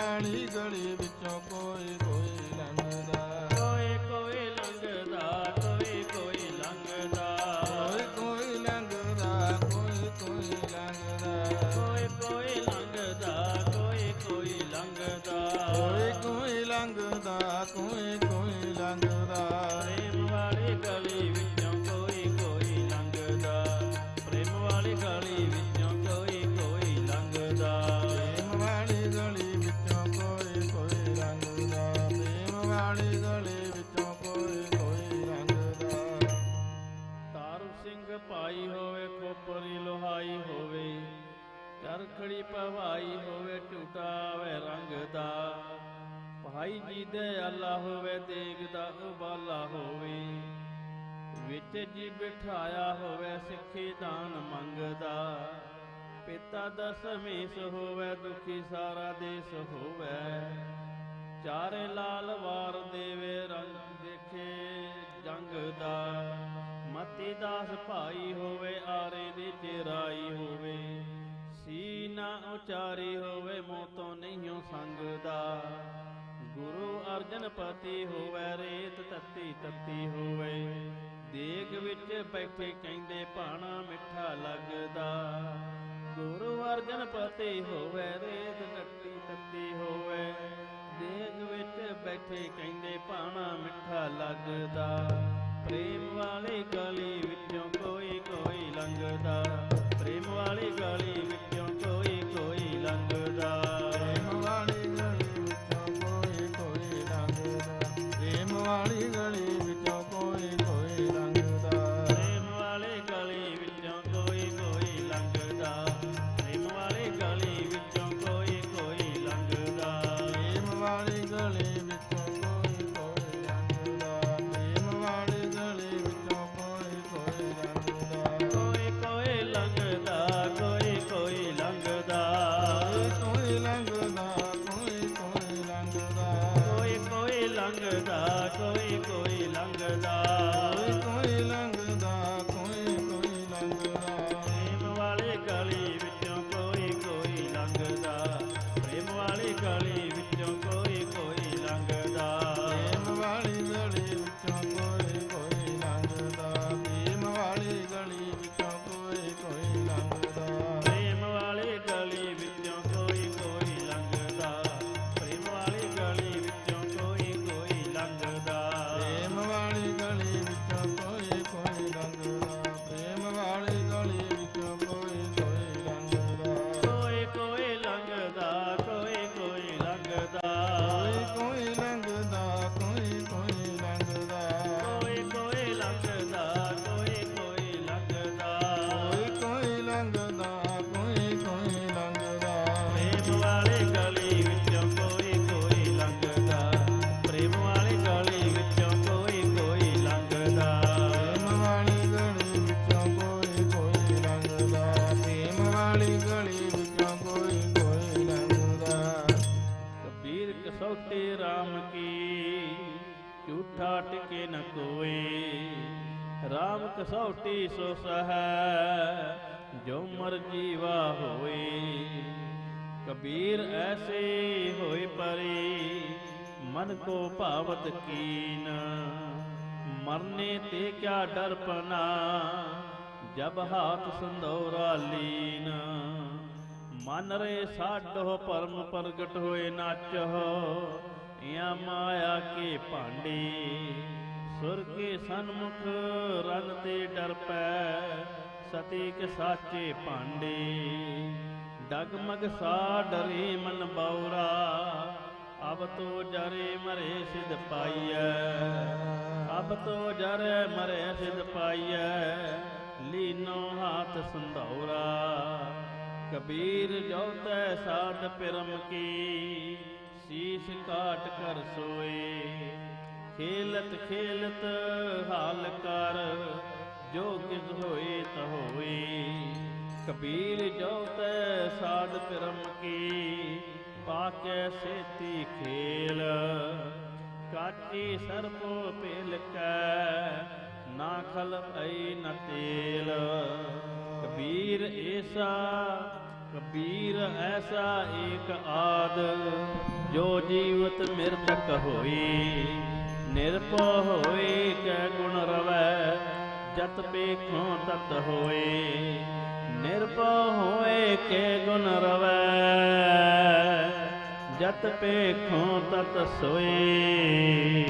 ਵਾਲੀ ਗਲੀ ਵਿੱਚੋਂ ਵਿੱਚ ਜੀ ਬਿਠਾਇਆ ਹੋਵੇ ਸਿੱਖੀ ਦਾਨ ਮੰਗਦਾ। ਪਿਤਾ ਦਸਮੇਸ ਹੋਵੇ, ਦੁਖੀ ਸਾਰਾ ਦੇਸ ਹੋਵੇ। ਚਾਰੇ ਲਾਲ ਵਾਰ ਦੇਵੇ, ਰੰਗ ਦੇਖੇ ਜੰਗ ਦਾ। ਮਤੀ ਦਾਸ ਭਾਈ ਹੋਵੇ, ਆਰੇ ਦੀ ਚਿਰਾਈ ਹੋਵੇ। ਸੀਨਾ ਉਚਾਰੀ ਹੋਵੇ ਮੂੰਹ ਮੋਤੋਂ ਨਹੀਂਓ ਸੰਗਦਾ। ਗੁਰੂ ਅਰਜਨ ਪਤੀ ਹੋਵੇ, ਰੇਤ ਤੱਤੀ ਤੱਤੀ ਹੋਵੇ। ਦੇਗ ਵਿੱਚ ਬੈਠੇ ਕਹਿੰਦੇ ਭਾਣਾ ਮਿੱਠਾ ਲੱਗਦਾ। ਗੁਰੂ ਅਰਜਨ ਪਤੀ ਹੋਵੇ, ਰੇਤ ਤੱਤੀ ਤੱਤੀ ਹੋਵੇ। ਦੇਗ ਵਿੱਚ ਬੈਠੇ ਕਹਿੰਦੇ ਭਾਣਾ ਮਿੱਠਾ ਲੱਗਦਾ। ਪ੍ਰੇਮ ਵਾਲੀ ਗਲੀ ਵਿੱਚੋਂ ਕੋਈ ਕੋਈ ਲੰਘਦਾ। ਪ੍ਰੇਮ ਵਾਲੀ ਗਲੀ ਕੋਈ ਕੋਈ ਲੰਘਦਾ। ਕਬੀਰ ਐਸੇ ਹੋਏ ਪਰੇ, ਮਨ ਕੋ ਭਾਵਤ ਕੀਨ। ਮਰਨੇ ਤੇ ਕਿਆ ਡਰਪਨਾ ਜਬ ਹਾਥ ਸੰਦੌਰਾ ਲੀਨ। ਮਨ ਰੇ ਸਾਡੋ ਪਰਮ ਪ੍ਰਗਟ ਹੋਏ ਨਾਚੋ ਇਆਂ ਮਾਇਆ ਕੇ ਭਾਂਡੇ। ਸੁਰ ਕੇ ਸਨਮੁਖ ਰਨ ਤੇ ਡਰ ਪੈ ਸਤੀ ਕੇ ਸਾਚੇ ਭਾਂਡੇ। ਡਗਮਗ ਸਾ ਡਰੇ ਮਨ ਬੌਰਾ ਅਬ ਤੋ ਜਰੇ ਮਰੇ ਸਿਧ ਪਾਈਐ। ਅਬ ਤੋ ਜਰੇ ਮਰੇ ਸਿਧ ਪਾਈਐ, ਲੀਨੋ ਹਾਥ ਸੰਧੌਰਾ। ਕਬੀਰ ਜੋ ਤੈ ਸਾਧ ਪਿਰਮ ਕੀ, ਸੀਸ ਕਾਟ ਕਰ ਸੋਏ। ਖੇਲਤ ਖੇਲਤ ਹਾਲ ਕਰ, ਜੋ ਕਿਸ ਹੋਏ ਕਬੀਰ ਜੋ ਤੈ ਸਾਧ ਪਿਰਮ ਕੀ, ਪਾਕੇ ਸੇਤੀ ਖੇਲ। ਕਾਚੀ ਸਰਪੋ ਪੇਲ ਕੈ, ਨਾ ਖਲ ਭਈ ਨ ਤੇਲ। ਕਬੀਰ ਏਸਾ, ਕਬੀਰ ਐਸਾ ਏਕ ਆਦ, ਜੋ ਜੀਵਤ ਮਿਰਤਕ ਹੋਈ ਨਿਰਪੋ ਹੋਏ ਕੈ ਗੁਣ ਰਵੈ, ਜਤ ਪੇਖੋਂ ਤਤ ਹੋਏ। ਨਿਰਭਉ ਹੋਏ ਕੈ ਗੁਣ ਰਵੈ। ਜਤ ਪੇਖੋਂ ਤਤ ਸੋਏ।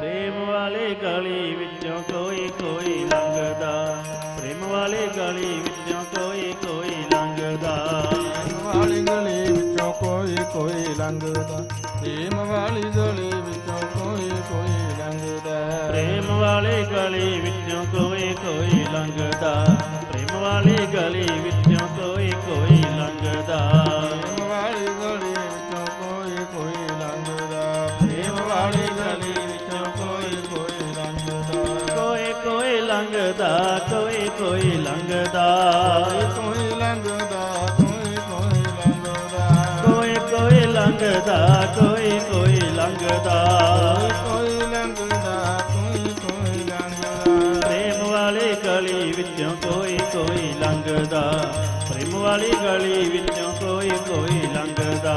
ਪ੍ਰੇਮ ਵਾਲੀ ਗਲੀ ਵਿੱਚੋਂ ਕੋਈ ਕੋਈ ਲੰਘਦਾ। ਪ੍ਰੇਮ ਵਾਲੀ ਗਲੀ ਵਿੱਚੋਂ ਕੋਈ ਕੋਈ ਲੰਘਦਾ। ਪ੍ਰੇਮ ਵਾਲੀ ਗਲੀ ਵਿੱਚੋਂ ਕੋਈ ਕੋਈ ਲੰਘਦਾ। ਪ੍ਰੇਮ ਵਾਲੀ ਗਲੀ ਵਿੱਚੋਂ ਕੋਈ ਕੋਈ ਲੰਘਦਾ। ਪ੍ਰੇਮ ਵਾਲੀ ਗਲੀ ਵਿੱਚੋਂ ਕੋਈ ਕੋਈ ਲੰਘਦਾ। ਕੋਈ ਲੰਘਦਾ ਕੋਈ ਕੋਈ ਲੰਘਦਾ। ਪ੍ਰੇਮ ਵਾਲੀ ਗਲੀ ਵਿੱਚੋਂ ਕੋਈ ਕੋਈ ਲੰਘਦਾ। ਪ੍ਰੇਮ ਵਾਲੀ ਗਲੀ ਵਿੱਚੋਂ ਕੋਈ ਕੋਈ ਲੰਘਦਾ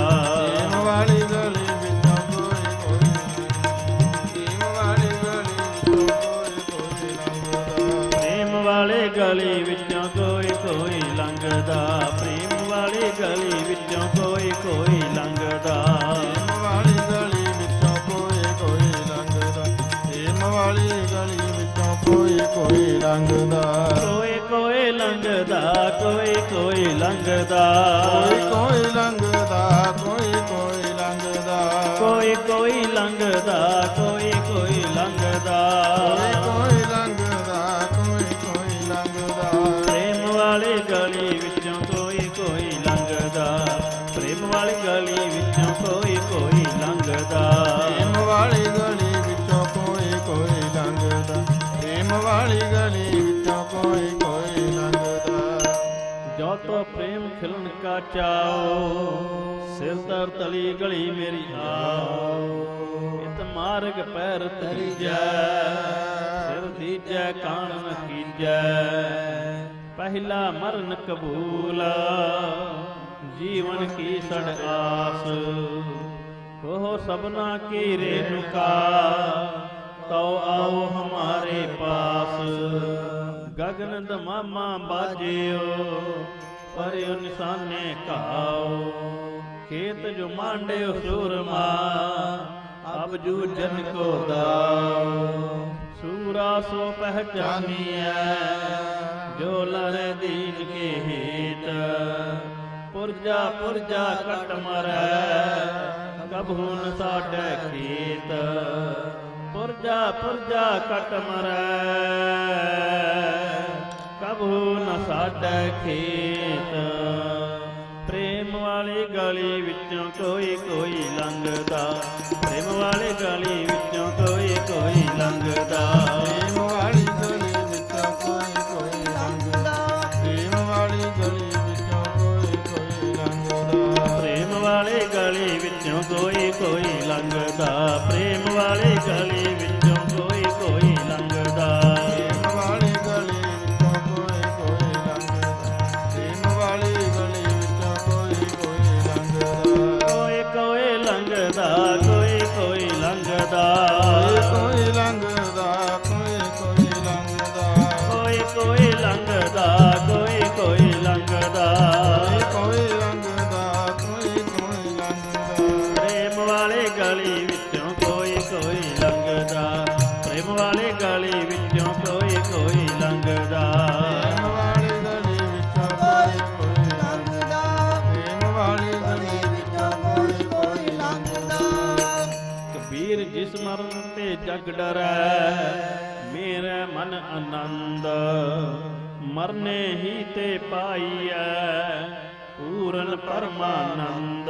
ਕੋਈ ਕੋਈ ਲੰਘਦਾ। ਕੋਈ ਕੋਈ ਲੰਘਦਾ ਕੋਈ ਕੋਈ ਲੰਘਦਾ। ਕੋਈ ਕੋਈ ਲੰਘਦਾ ਕੋਈ ਕੋਈ ਲੰਘਦਾ। ਕੋਈ ਕੋਈ ਲੰਘਦਾ ਕੋਈ ਕੋਈ ਲੰਘਦਾ। ਪ੍ਰੇਮ ਵਾਲੀ ਗਲੀ ਵਿੱਚੋਂ ਕੋਈ ਕੋਈ ਲੰਘਦਾ। ਪ੍ਰੇਮ ਵਾਲੀ ਗਲੀ ਵਿੱਚੋਂ ਕੋਈ ਕੋਈ ਬਚਾਓ ਸਿਰ ਦਰ ਤਲੀ ਗਲੀ ਮੇਰੀ ਆਓ। ਇਤ ਮਾਰਗ ਪੈਰ ਤਰੀਜੈ ਸਿਰ ਦੀਜੈ ਕਾਣ ਨ ਕੀਜੈ। ਪਹਿਲਾ ਮਰਨ ਕਬੂਲ। ਜੀਵਨ ਕੀ ਸੜ ਆਸ। ਉਹ ਸਭਨਾ ਕੀ ਰੇਨੁਕਾ ਤਉ ਆਓ ਹਮਾਰੇ ਪਾਸ। ਗਗਨ ਦਮਾਮਾ ਬਾਜਿਓ। ਪਰਿਓ ਨਿਸ਼ਾਨੇ ਕਹਾਓ ਖੇਤ ਜੋ ਮਾਂਡਿਓ ਸੂਰਮਾ, ਅਬ ਜੂਜਨ ਕੋ ਦਾਓ। ਸੂਰਾ ਸੋ ਪਹਿਚਾਨੀਐ, ਜੋ ਲਰੇ ਦੀਨ ਕੇ ਹੇਤ। ਪੁਰਜਾ ਪੁਰਜਾ ਕਟ ਮਰੈ ਕਬਹੂ ਨ ਸਾਡੈ ਖੇਤ। ਪੁਰਜਾ ਪੁਰਜਾ ਕਟ ਮਰੈ। ਕਬਹੂ ਨ ਸਾਡੈ ਖੇਤ। ਪ੍ਰੇਮ ਵਾਲੀ ਗਲੀ ਵਿੱਚੋਂ ਕੋਈ ਕੋਈ ਲੰਘਦਾ। ਪ੍ਰੇਮ ਵਾਲੀ ਗਲੀ ਵਿੱਚੋਂ ਕੋਈ ਕੋਈ ਲੰਘਦਾ। ਤੇ ਜਗ ਡਰੈ, ਮੇਰੇ ਮਨ ਆਨੰਦ। ਮਰਨੇ ਹੀ ਤੇ ਪਾਈਐ, ਪੂਰਨ ਪਰਮਾਨੰਦ।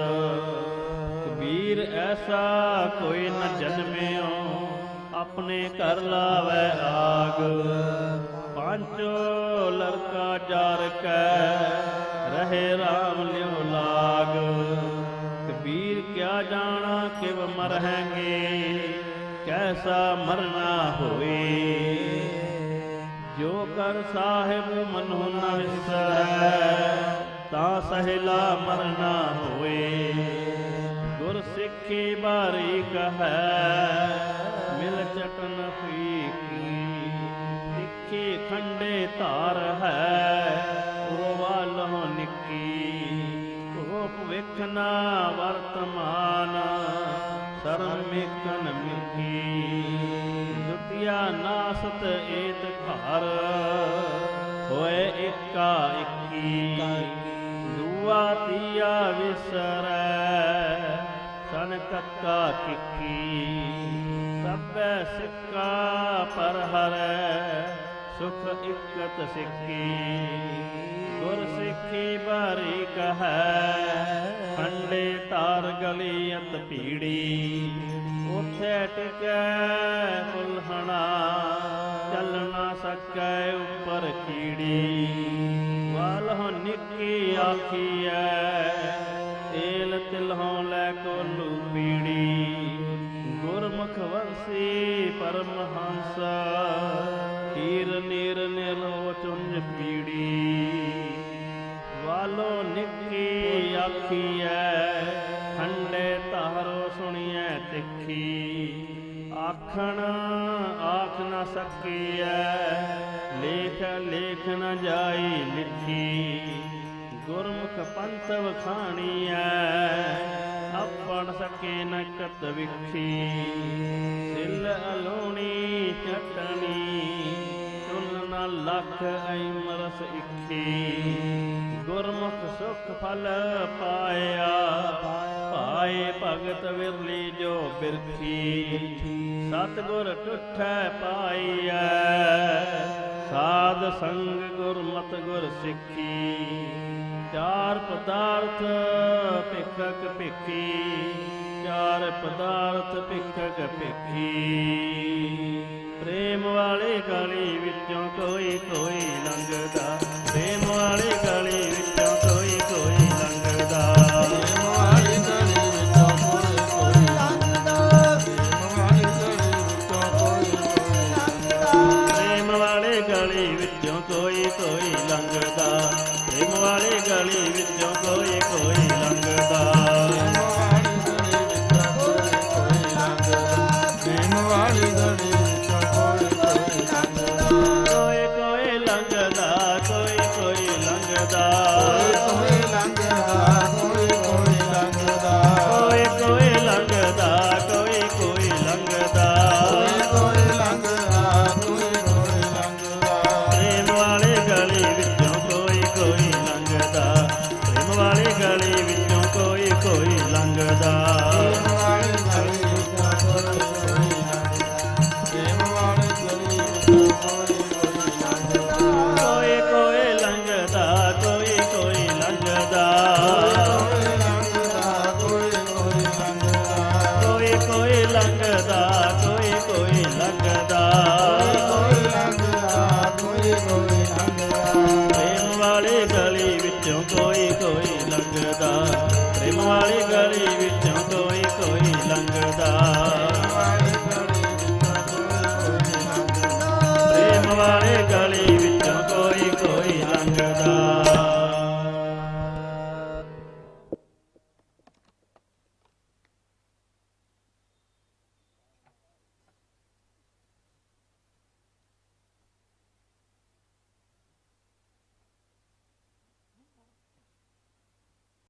ਕਬੀਰ ਐਸਾ ਕੋਈ ਨ ਜਨਮਿਓ, ਆਪਣੇ ਘਰ ਲਾਵੇ ਆਗ। ਪਾਂਚੋ ਲੜਕਾ ਜਾਰ ਕੈ, ਰਹੇ RAM ਲਿਓ ਲਾਗ। ਕਬੀਰ ਕਿਆ ਜਾਣਾ, ਕਿਵ ਮਰਹਗੇ? ਕੈਸਾ ਮਰਨਾ ਹੋਏ ਜੋ ਕਰ ਸਾਹਿਬ ਮਨੁ ਨ ਵਿਸਰੈ, ਤਾਂ ਸਹਿਲਾ ਮਰਨਾ ਹੋਏ ਗੁਰ ਸਿੱਖੀ ਬਾਰੀ ਕਹੈ, ਮਿਲ ਚਟਨ ਫੀਕੀ ਸਿੱਖੀ ਖੰਡੇ ਧਾਰ ਹੈ ਉਹ ਨਿੱਕੀ। ਉਹ ਭਵਿਖ ਨਾ ਵਰਤਮਾਨ ਸਰਮ ਮਿਕਨ ਨਾਸਤ ਏਤ ਘਰ, ਹੋਏ ਇੱਕਾ ਇੱਕੀ। ਦੂਆ ਤੀਆ ਵਿਸਰੈ ਸਨ ਕੱਕਾ ਕਿੱਕੀ ਸਭੈ ਸਿੱਕਾ ਪਰ ਹਰੈ ਸੁਖ ਇਕਤ ਸਿੱਕੀ ਗੁਰ ਸਿੱਖੀ ਬਾਰੀ ਕਹੈ ਖੰਡੇ ਤਾਰ ਗਲੀ ਅਤ ਭੀੜੀ। ਉਥੇ ਟਿਕੈ ਕੁਲਹਣਾ ਕੈ ਉਪਰ ਕੀੜੀ। ਵਾਲਹੁ ਨਿੱਕੀ ਆਖੀਐ, ਤੇਲ ਤਿਲਹੁ ਲੈ ਕੋਲੂ ਪੀੜੀ। ਗੁਰਮੁਖ ਵੰਸੀ ਪਰਮਹੰਸ ਹੀਰ ਨੀਰ ਨਿਲੋ ਚੁੰਝ ਪੀੜੀ। ਵਾਲੋ ਨਿੱਕੀ ਆਖੀ ਆਖੀਐ ਠੰਡੇ ਤਾਰੋ ਸੁਣੀਐ ਤਿੱਖੀ। ਆਖਣ, ਆਖ ਨਾ ਸਕੀਐ। ਲੇਖ ਲੇਖ ਨ ਜਾਈ ਲਿਖੀ। ਗੁਰਮੁਖ ਪੰਤਵ ਵਖਾਣੀ ਐ ਆਪਣ ਸਕੇ ਨ ਕਤ ਵਿਖੀ। ਸਿਲ ਅਲੋਣੀ, ਚਟਣੀ। ਲਖ ਅਮਰਸ ਇਖੀ ਗੁਰਮੁਖ ਸੁਖ ਫਲ ਪਾਇਆ। ਪਾਏ ਭਗਤ ਵਿਰਲੀ ਜੋ ਬਿਰਖੀ। ਸਤਗੁਰ ਟੁੱਠੈ ਪਾਈਐ। ਸਾਧ ਸੰਗ ਗੁਰਮਤ ਗੁਰ ਸਿੱਖੀ। ਚਾਰ ਪਦਾਰਥ ਭਿਖਕ ਭਿਖੀ। ਚਾਰ ਪਦਾਰਥ ਭਿਖਕ ਭਿਖੀ। ਪ੍ਰੇਮ ਵਾਲੇ ਗਲੀ ਵਿੱਚੋਂ ਕੋਈ ਕੋਈ ਲੰਘਦਾ।